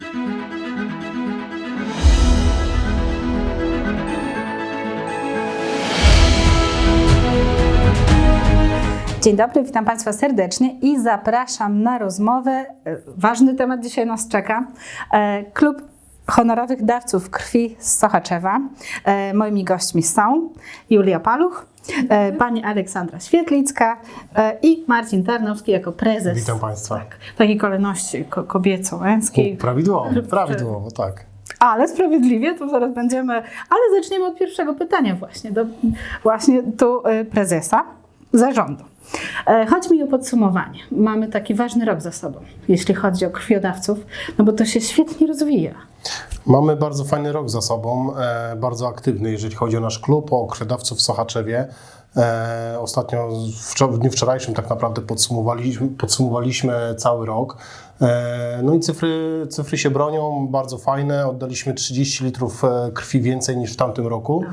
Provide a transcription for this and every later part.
Dzień dobry, witam Państwa serdecznie i zapraszam na rozmowę. E, Ważny temat dzisiaj nas czeka. E, Klub honorowych dawców krwi z Sochaczewa. E, Moimi gośćmi są Julia Paluch, pani Aleksandra Świetlicka e, i Marcin Tarnowski jako prezes. Witam Państwa. Tak, takiej kolejności ko- kobieco-męskiej. Prawidłowo, prawidłowo, tak. Ale sprawiedliwie, to zaraz będziemy. Ale zaczniemy od pierwszego pytania, właśnie, do, właśnie tu e, prezesa zarządu. E, Chodzi mi o podsumowanie. Mamy taki ważny rok za sobą, jeśli chodzi o krwiodawców, no bo to się świetnie rozwija. Mamy bardzo fajny rok za sobą, e, bardzo aktywny, jeżeli chodzi o nasz klub, o krwiodawców w Sochaczewie. E, ostatnio, w dniu wczorajszym tak naprawdę podsumowaliśmy, podsumowaliśmy cały rok. No i cyfry, cyfry się bronią, bardzo fajne. Oddaliśmy 30 litrów krwi więcej niż w tamtym roku, e,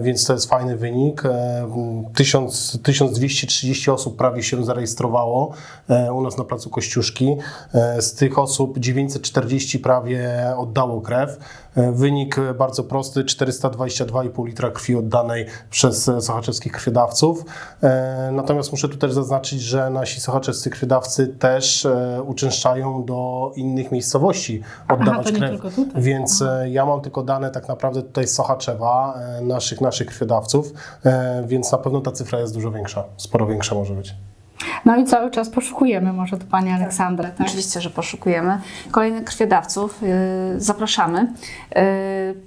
więc to jest fajny wynik. E, 1000, 1230 osób prawie się zarejestrowało e, u nas na placu Kościuszki. E, Z tych osób 940 prawie oddało krew. E, Wynik e, bardzo prosty, 422,5 litra krwi oddanej przez e, sochaczewskich krwiodawców. E, Natomiast muszę tu też zaznaczyć, że nasi sochaczewscy krwiodawcy też e, uczęszczają do innych miejscowości oddawać nie krew. Więc e, ja mam tylko dane tak naprawdę tutaj z Sochaczewa, e, naszych, naszych krwiodawców, e, więc na pewno ta cyfra jest dużo większa, sporo większa może być. No i cały czas poszukujemy, może to pani Aleksandra, tak? Oczywiście, że poszukujemy. Kolejnych krwiodawców yy, zapraszamy. Yy,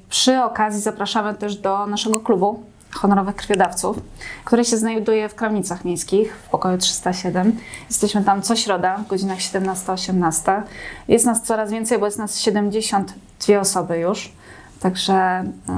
przy okazji zapraszamy też do naszego klubu honorowych krwiodawców, który się znajduje w Kramnicach Miejskich w pokoju 307. Jesteśmy tam co środa w godzinach 17-18. Jest nas coraz więcej, bo jest nas 72 osoby już. Także, yy,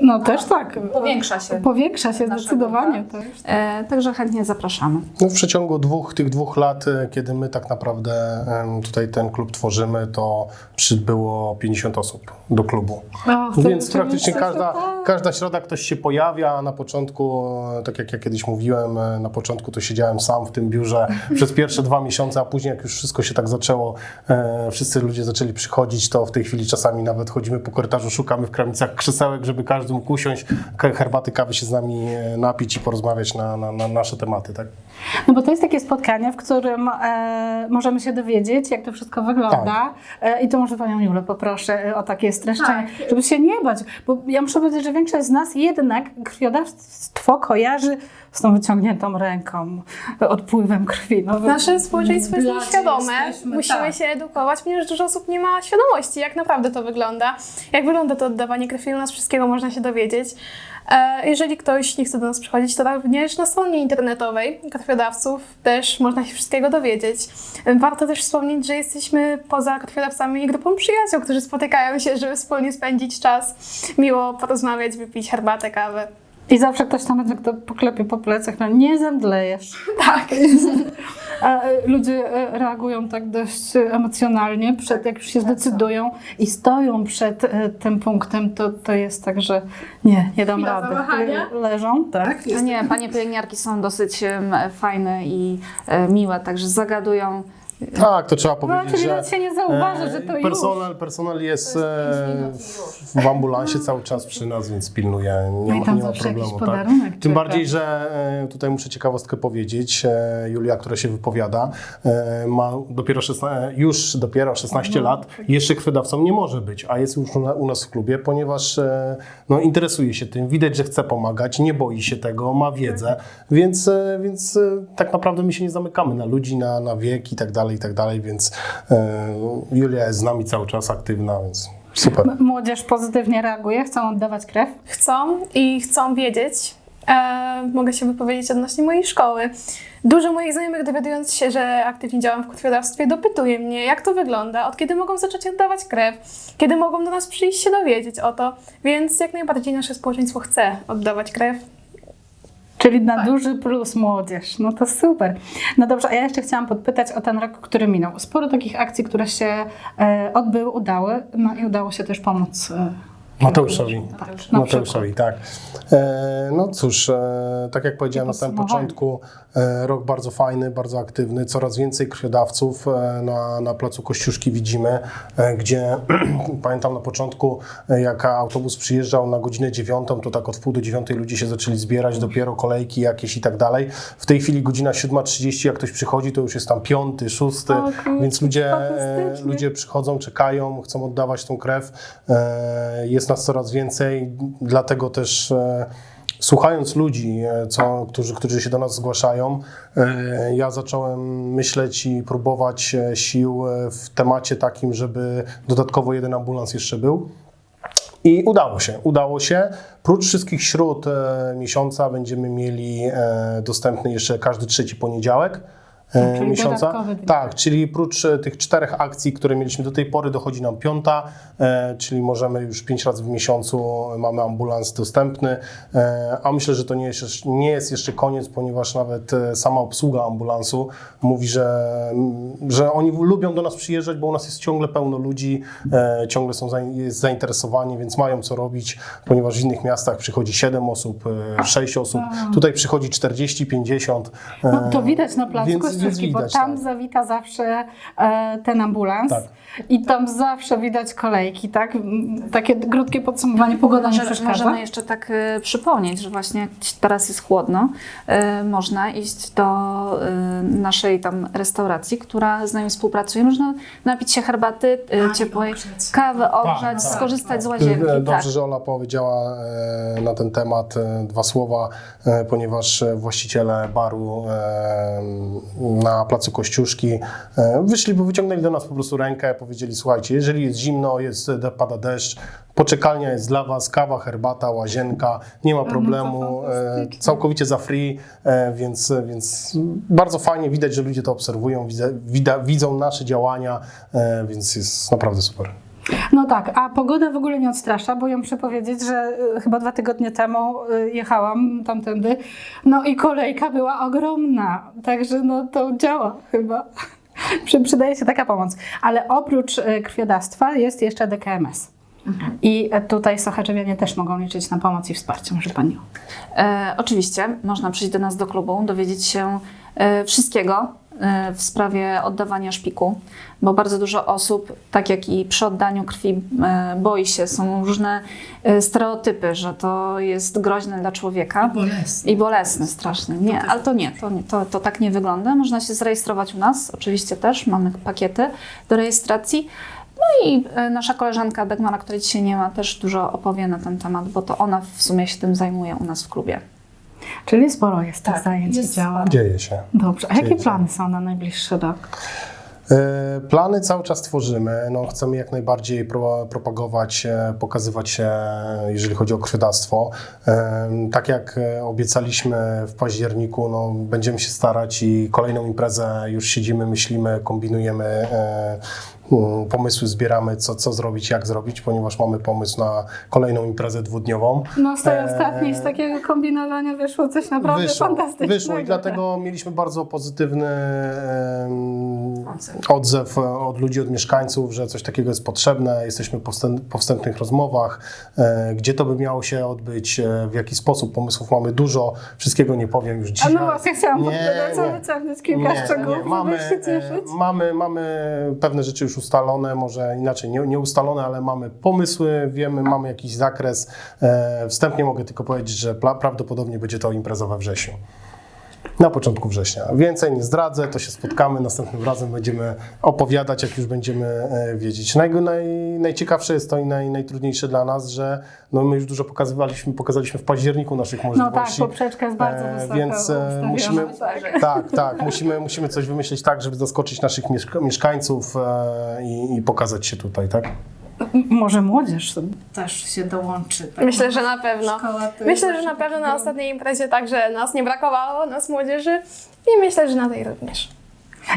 No też tak. Powiększa się. Powiększa się zdecydowanie. Tak. yy, także chętnie zapraszamy. No w przeciągu dwóch, tych dwóch lat, e, kiedy my tak naprawdę tutaj ten klub tworzymy, to przybyło 50 osób do klubu. O, Więc praktycznie każda, każda środa ktoś się pojawia, na początku, e, tak jak ja kiedyś mówiłem, e, na początku to siedziałem sam w tym biurze przez pierwsze dwa miesiące, a później jak już wszystko się tak zaczęło, e, wszyscy ludzie zaczęli przychodzić, to w tej chwili czasami nawet chodzimy po korytarzu, szukamy w kramicach krzesełek, żeby każdy mógł usiąść, herbaty, kawy się z nami e, napić i porozmawiać na, na, na nasze tematy, tak? No bo to jest takie spotkanie, w którym e, możemy się dowiedzieć, jak to wszystko wygląda. E, I to może Panią Julę poproszę e, o takie streszczenie, żeby się nie bać. Bo ja muszę powiedzieć, że większość z nas jednak krwiodawstwo kojarzy z tą wyciągniętą ręką, odpływem krwi. No, Nasze społeczeństwo jest nieświadome. Musimy tak. się edukować, ponieważ dużo osób nie ma świadomości, jak naprawdę to wygląda. Jak wygląda to oddawanie krwi, u nas wszystkiego można się dowiedzieć. E, Jeżeli ktoś nie chce do nas przychodzić, to również na stronie internetowej krwiodawców też można się wszystkiego dowiedzieć. Warto też wspomnieć, że jesteśmy poza krwiodawcami grupą przyjaciół, którzy spotykają się, żeby wspólnie spędzić czas, miło porozmawiać, wypić herbatę, kawę. I zawsze ktoś tam będzie, kto poklepie po plecach, no nie zemdlejesz. Tak. A e, ludzie e, reagują tak dość emocjonalnie, przed, jak już się zdecydują i stoją przed e, tym punktem, to, to jest tak, że nie, nie dam Chwila rady. zawahania. Le- Leżą, tak? No nie, panie pielęgniarki są dosyć fajne i miłe, także zagadują. Tak, to trzeba No, powiedzieć, czyli że się nie zauważy, e, że to personel, personel jest e, w ambulansie cały czas przy nas, więc pilnuje, nie, No ma, nie ma problemu. Tak. Tym czeka. bardziej, że e, tutaj muszę ciekawostkę powiedzieć, e, Julia, która się wypowiada, ma dopiero 16, już dopiero 16 No, lat, jeszcze krwiodawcą nie może być, a jest już u na- u nas w klubie, ponieważ no, interesuje się tym, widać, że chce pomagać, nie boi się tego, ma wiedzę, więc, e, więc e, tak naprawdę my się nie zamykamy na ludzi, na, na wiek i tak dalej, i tak dalej, więc e, Julia jest z nami cały czas aktywna, więc super. M- Młodzież pozytywnie reaguje, chcą oddawać krew. chcą i chcą wiedzieć. E, mogę się wypowiedzieć odnośnie mojej szkoły. Dużo moich znajomych, dowiadując się, że aktywnie działam w krwiodawstwie, dopytuje mnie, jak to wygląda, od kiedy mogą zacząć oddawać krew, kiedy mogą do nas przyjść się dowiedzieć o to. Więc jak najbardziej nasze społeczeństwo chce oddawać krew. Czyli na duży plus młodzież. No to super. No dobrze, a ja jeszcze chciałam podpytać o ten rok, który minął. Sporo takich akcji, które się e, odbyły, udały, no i udało się też pomóc Mateuszowi. na Mateuszowi, tak. E, no cóż, e, tak jak powiedziałem na samym początku, e, rok bardzo fajny, bardzo aktywny, coraz więcej krwiodawców e, na, na placu Kościuszki widzimy, e, gdzie pamiętam na początku, e, jak autobus przyjeżdżał na godzinę dziewiątą, to tak od pół do dziewiątej ludzie się zaczęli zbierać, dopiero kolejki jakieś i tak dalej. W tej chwili godzina 7.30, jak ktoś przychodzi, to już jest tam piąty, szósty, więc ludzie, e, ludzie przychodzą, czekają, chcą oddawać tą krew. E, Nas coraz więcej, dlatego też e, słuchając ludzi, e, co, którzy, którzy się do nas zgłaszają, e, ja zacząłem myśleć i próbować sił w temacie takim, żeby dodatkowo jeden ambulans jeszcze był. I udało się, udało się. Prócz wszystkich śród miesiąca będziemy mieli dostępny jeszcze każdy trzeci poniedziałek. E, miesiąca. Tak, czyli prócz e, tych czterech akcji, które mieliśmy do tej pory, dochodzi nam piąta, e, czyli możemy już pięć razy w miesiącu mamy ambulans dostępny, a myślę, że to nie jest, jeszcze- nie jest jeszcze koniec, ponieważ nawet sama obsługa ambulansu mówi, że, że oni lubią do nas przyjeżdżać, bo u nas jest ciągle pełno ludzi, ciągle są zainteresowani, więc mają co robić, ponieważ w innych miastach przychodzi 7 osób, e, 6 osób, tutaj przychodzi 40, 50. e, No, to widać na placu bo tam tak. zawita zawsze e, ten ambulans Tak. i tam zawsze widać kolejki, tak? Takie krótkie podsumowanie, pogoda nie przeszkadza. możemy jeszcze tak y, przypomnieć, że właśnie jak teraz jest chłodno, y, można iść do y, naszej tam restauracji, która z nami współpracuje. Można napić się herbaty y, ciepłej, kawę ogrzać, tak. skorzystać z E, łazienki. Dobrze, tak. że Ola powiedziała e, na ten temat e, dwa słowa, e, ponieważ właściciele baru e, na placu Kościuszki e, wyszli, bo wyciągnęli do nas po prostu rękę, powiedzieli słuchajcie, jeżeli jest zimno, jest, de- pada deszcz, poczekalnia jest dla Was, kawa, herbata, łazienka, nie ma problemu, e, całkowicie za free, e, więc, więc bardzo fajnie widać, że ludzie to obserwują, widzą nasze działania, e, więc jest naprawdę super. No tak, a pogoda w ogóle nie odstrasza, bo ja muszę powiedzieć, że y, chyba dwa tygodnie temu y, jechałam tamtędy, no i kolejka była ogromna, także no to działa chyba. Przy- Przydaje się taka pomoc. Ale oprócz y, krwiodawstwa jest jeszcze DKMS. I e, tutaj sochaczewianie też mogą liczyć na pomoc i wsparcie, może Pani. E, oczywiście można przyjść do nas do klubu, dowiedzieć się e, wszystkiego w sprawie oddawania szpiku, bo bardzo dużo osób, tak jak i przy oddaniu krwi, e, boi się, są różne e, stereotypy, że to jest groźne dla człowieka. bolesne. I bolesne strasznie. Nie, ale to nie, to, nie to, to tak nie wygląda. Można się zarejestrować u nas, oczywiście też, mamy pakiety do rejestracji. No i e, nasza koleżanka Dagmara, której dzisiaj nie ma, też dużo opowie na ten temat, bo to ona w sumie się tym zajmuje u nas w klubie. Czyli sporo jest tych Tak, zajęć i jest działa. Dzieje się. Dobrze, a jakie Dzieje się. plany są na najbliższy rok? E, Plany cały czas tworzymy. No, chcemy jak najbardziej pro, propagować, e, pokazywać się, jeżeli chodzi o krwiodawstwo. E, Tak jak obiecaliśmy w październiku, no, będziemy się starać i kolejną imprezę już siedzimy, myślimy, kombinujemy, pomysły zbieramy, co, co zrobić, jak zrobić, ponieważ mamy pomysł na kolejną imprezę dwudniową. No z tej Eee, ostatniej, z takiego kombinowania wyszło coś naprawdę Wyszło, fantastycznego. wyszło i dlatego mieliśmy bardzo pozytywny odzew e, od ludzi, od mieszkańców, że coś takiego jest potrzebne. Jesteśmy po, wstęp, po wstępnych rozmowach, e, gdzie to by miało się odbyć, e, w jaki sposób. Pomysłów mamy dużo, wszystkiego nie powiem już A dzisiaj. no właśnie chciałam Nie, podpowiadać, co nie. wyciągnąć kilka szczegółów, żeby mamy, się cieszyć. e, mamy, mamy pewne rzeczy już ustalone, może inaczej nie, nie ustalone, ale mamy pomysły, wiemy, mamy jakiś zakres. E, Wstępnie mogę tylko powiedzieć, że prawdopodobnie będzie to impreza we wrześniu. Na początku września. Więcej nie zdradzę, to się spotkamy, następnym razem będziemy opowiadać, jak już będziemy e, wiedzieć. Naj, naj, najciekawsze jest to i naj, najtrudniejsze dla nas, że no, my już dużo pokazywaliśmy, pokazaliśmy w październiku naszych No tak, możliwości. poprzeczka jest bardzo E, wysoko Więc e, musimy, Tak. tak, tak, musimy, musimy coś wymyślić tak, żeby zaskoczyć naszych mieszka- mieszkańców i, i pokazać się tutaj, tak? Może młodzież też się dołączy. tak? Myślę, że na pewno. Myślę, że na pewno na ostatniej imprezie także nas nie brakowało, nas młodzieży i myślę, że na tej również.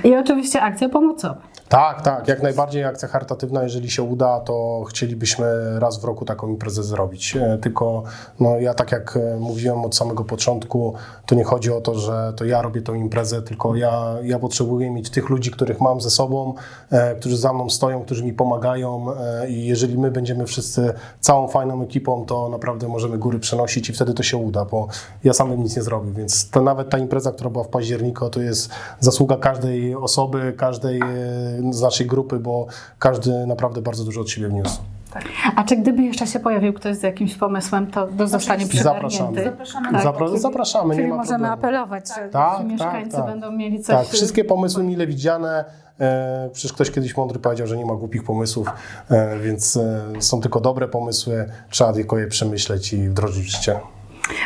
I oczywiście akcja pomocowa. Tak, tak, jak najbardziej akcja charytatywna, jeżeli się uda, to chcielibyśmy raz w roku taką imprezę zrobić. E, Tylko no, ja tak jak e, mówiłem od samego początku, to nie chodzi o to, że to ja robię tą imprezę, tylko ja, ja potrzebuję mieć tych ludzi, których mam ze sobą, e, którzy za mną stoją, którzy mi pomagają e, i jeżeli my będziemy wszyscy całą fajną ekipą, to naprawdę możemy góry przenosić i wtedy to się uda, bo ja sam bym nic nie zrobił, więc to nawet ta impreza, która była w październiku, to jest zasługa każdej osoby, każdej e, z naszej grupy, bo każdy naprawdę bardzo dużo od siebie wniósł. A czy gdyby jeszcze się pojawił ktoś z jakimś pomysłem, to do zostanie Zapraszamy. przygarnięty? Zapraszamy. Tak, Zapra- czyli- zapraszamy, Czyli nie ma możemy problemu. apelować, że Tak, tak, mieszkańcy tak. będą mieli coś... Tak, wszystkie pomysły mile widziane. E, przecież ktoś kiedyś mądry powiedział, że nie ma głupich pomysłów, e, więc e, są tylko dobre pomysły, trzeba tylko je przemyśleć i wdrożyć w życie.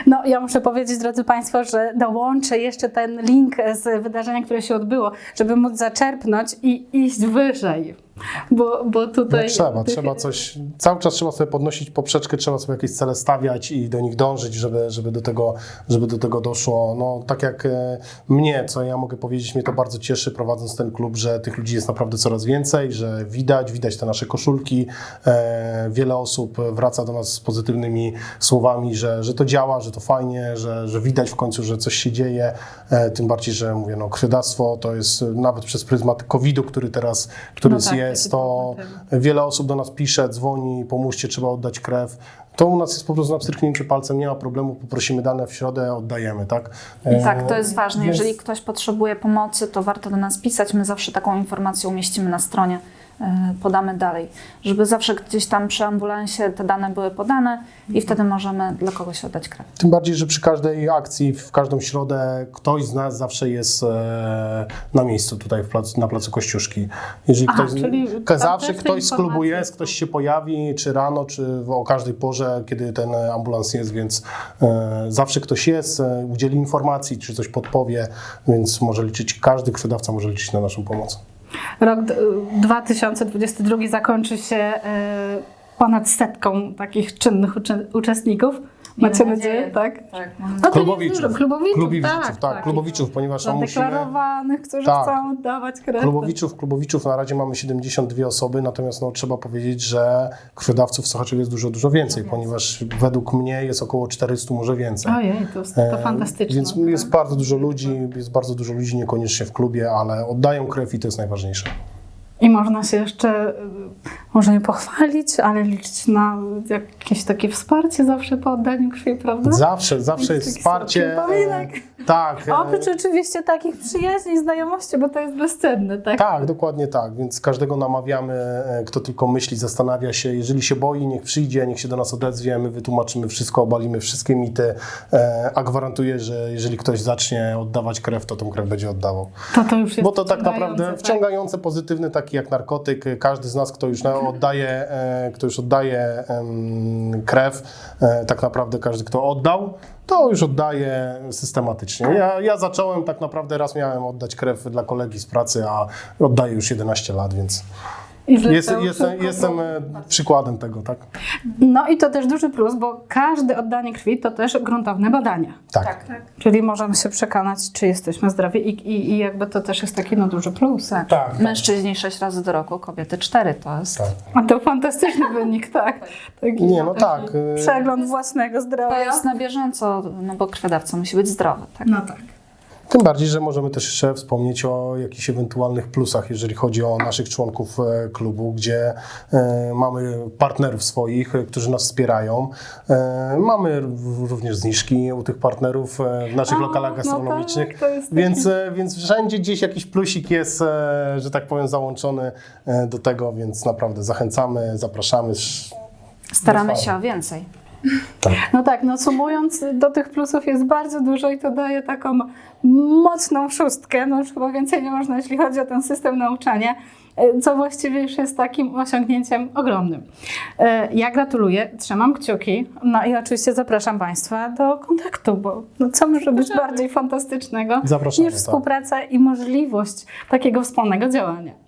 No, ja muszę powiedzieć, drodzy Państwo, że dołączę jeszcze ten link z wydarzenia, które się odbyło, żeby móc zaczerpnąć i iść wyżej. Bo, bo No tutaj. trzeba, trzeba coś, cały czas trzeba sobie podnosić poprzeczkę, trzeba sobie jakieś cele stawiać i do nich dążyć, żeby, żeby, do, tego, żeby do tego doszło. No tak jak e, mnie, co ja mogę powiedzieć, mnie to bardzo cieszy prowadząc ten klub, że tych ludzi jest naprawdę coraz więcej, że widać, widać te nasze koszulki, e, wiele osób wraca do nas z pozytywnymi słowami, że, że to działa, że to fajnie, że, że widać w końcu, że coś się dzieje, e, tym bardziej, że mówię, no krwiodawstwo to jest nawet przez pryzmat COVID-u, który teraz, który No tak, jest, taki to wiele osób do nas pisze, dzwoni, pomóżcie, trzeba oddać krew. To u nas jest po prostu na pstryknięciu palcem, nie ma problemu, poprosimy dane w środę, oddajemy, tak? E, Tak, to jest ważne. więc- Jeżeli ktoś potrzebuje pomocy, to warto do nas pisać. My zawsze taką informację umieścimy na stronie, podamy dalej, żeby zawsze gdzieś tam przy ambulansie te dane były podane i wtedy możemy dla kogoś oddać krew. Tym bardziej, że przy każdej akcji, w każdą środę ktoś z nas zawsze jest e, na miejscu tutaj placu, na placu Kościuszki. Jeżeli Aha, ktoś, zawsze ktoś z klubu jest, ktoś się pojawi, czy rano, czy o każdej porze, kiedy ten e, ambulans jest, więc e, zawsze ktoś jest, e, udzieli informacji, czy coś podpowie, więc może liczyć, każdy krwiodawca może liczyć na naszą pomoc. Rok d- 2022 zakończy się e, ponad setką takich czynnych uczestników. Macie nadzieję, tak? Tak. No to Klubowiczów. dużo. Klubowiczów, Klubowiczów, tak, tak, klubowiczów, ponieważ on musimy... Zadeklarowanych, którzy Tak. chcą oddawać krew. Klubowiczów, klubowiczów na razie mamy 72 osoby, natomiast no, trzeba powiedzieć, że krwiodawców w Sochaczewie jest dużo, dużo więcej, ponieważ według mnie jest około 400, może więcej. Ojej, to, to E, fantastyczne. Więc jest bardzo dużo ludzi, jest bardzo dużo ludzi niekoniecznie w klubie, ale oddają krew i to jest najważniejsze. I można się jeszcze, y, może nie pochwalić, ale liczyć na jakieś takie wsparcie zawsze po oddaniu krwi, prawda? Zawsze, zawsze Jest wsparcie. e, Tak. e, Oprócz oczywiście takich przyjaźni i znajomości, bo to jest bezcenne, tak? Tak, dokładnie tak. Więc każdego namawiamy, e, kto tylko myśli, zastanawia się. Jeżeli się boi, niech przyjdzie, niech się do nas odezwie. My wytłumaczymy wszystko, obalimy wszystkie mity. e, A gwarantuję, że jeżeli ktoś zacznie oddawać krew, to tą krew będzie oddawał. To to już jest Bo to tak naprawdę tak? wciągające, pozytywny, taki jak narkotyk. Każdy z nas, kto już oddaje, e, kto już oddaje krew, e, tak naprawdę każdy, kto oddał, to już oddaje systematycznie. Ja, ja zacząłem tak naprawdę, raz miałem oddać krew dla kolegi z pracy, a oddaję już 11 lat, więc jest, to jestem, jestem przykładem tego, tak? No i to też duży plus, bo każde oddanie krwi to też gruntowne badania. Tak. Czyli możemy się przekonać, czy jesteśmy zdrowi i, i, i jakby to też jest taki no duży plus. Tak. Tak. Mężczyźni 6 razy do roku, kobiety 4 to jest. tak. A to fantastyczny wynik, tak. Taki Nie, no tak. e, Przegląd własnego To zdrowia. jest na bieżąco, no bo krwiodawca musi być zdrowy. Tak? No tak. Tym bardziej, że możemy też jeszcze wspomnieć o jakichś ewentualnych plusach, jeżeli chodzi o naszych członków e, klubu, gdzie e, mamy partnerów swoich, e, którzy nas wspierają. Mamy również zniżki u tych partnerów w naszych A, lokalach no gastronomicznych. tak, jest taki- więc, więc wszędzie gdzieś jakiś plusik jest, że tak powiem, załączony do tego, więc naprawdę zachęcamy, zapraszamy. Staramy się o więcej. No tak, no sumując, do tych plusów jest bardzo dużo i to daje taką mocną szóstkę, no już chyba więcej nie można, jeśli chodzi o ten system nauczania, co właściwie już jest takim osiągnięciem ogromnym. E, Ja gratuluję, trzymam kciuki, no i oczywiście zapraszam Państwa do kontaktu, bo no co może być bardziej fantastycznego Zapraszamy, niż tak. współpraca i możliwość takiego wspólnego działania.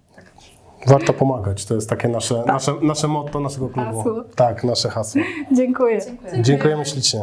Warto pomagać. To jest takie nasze, nasze, nasze motto naszego klubu. Hasło. Tak, nasze hasło. Dziękuję. Dziękujemy ślicznie.